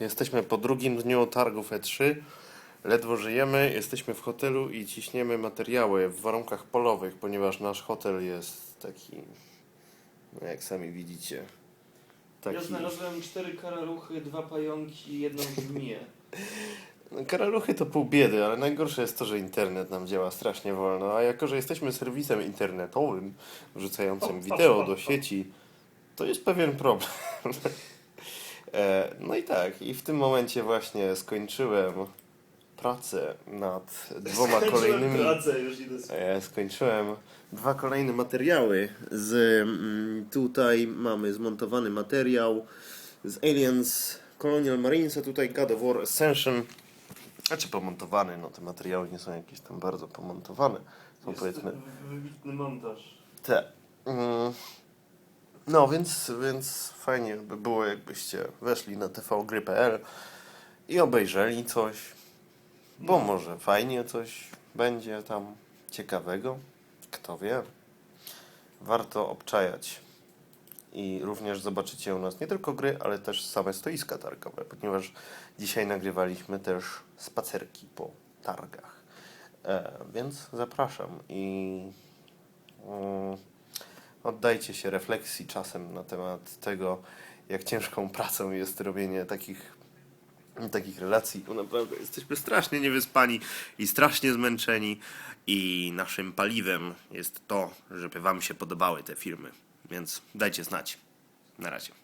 Jesteśmy po drugim dniu targów E3. Ledwo żyjemy, jesteśmy w hotelu i ciśniemy materiały w warunkach polowych, ponieważ nasz hotel jest taki, no jak sami widzicie, taki... Ja znalazłem cztery karaluchy, dwa pająki, jedną żmiję. No, Karaluchy to pół biedy, ale najgorsze jest to, że internet nam działa strasznie wolno, a jako, że jesteśmy serwisem internetowym wrzucającym wideo do sieci, to jest pewien problem. E, No i tak, i w tym momencie właśnie skończyłem pracę nad dwoma kolejnymi... pracę, już idę. E, Skończyłem dwa kolejne materiały. Z, mm, tutaj mamy zmontowany materiał z Aliens Colonial Marines, a tutaj God of War Ascension. Znaczy pomontowany, no te materiały nie są jakieś tam bardzo pomontowane. Są Jest powiedzmy wybitny montaż. te. Mm, No więc, więc fajnie by było jakbyście weszli na tvgry.pl i obejrzeli coś. Bo No. może fajnie coś będzie tam ciekawego. Kto wie. Warto obczajać. I również zobaczycie u nas nie tylko gry, ale też same stoiska targowe, ponieważ dzisiaj nagrywaliśmy też spacerki po targach. E, więc zapraszam i mm, oddajcie się refleksji czasem na temat tego, jak ciężką pracą jest robienie takich takich relacji, bo naprawdę jesteśmy strasznie niewyspani i strasznie zmęczeni i naszym paliwem jest to, żeby wam się podobały te filmy. Więc dajcie znać. Na razie.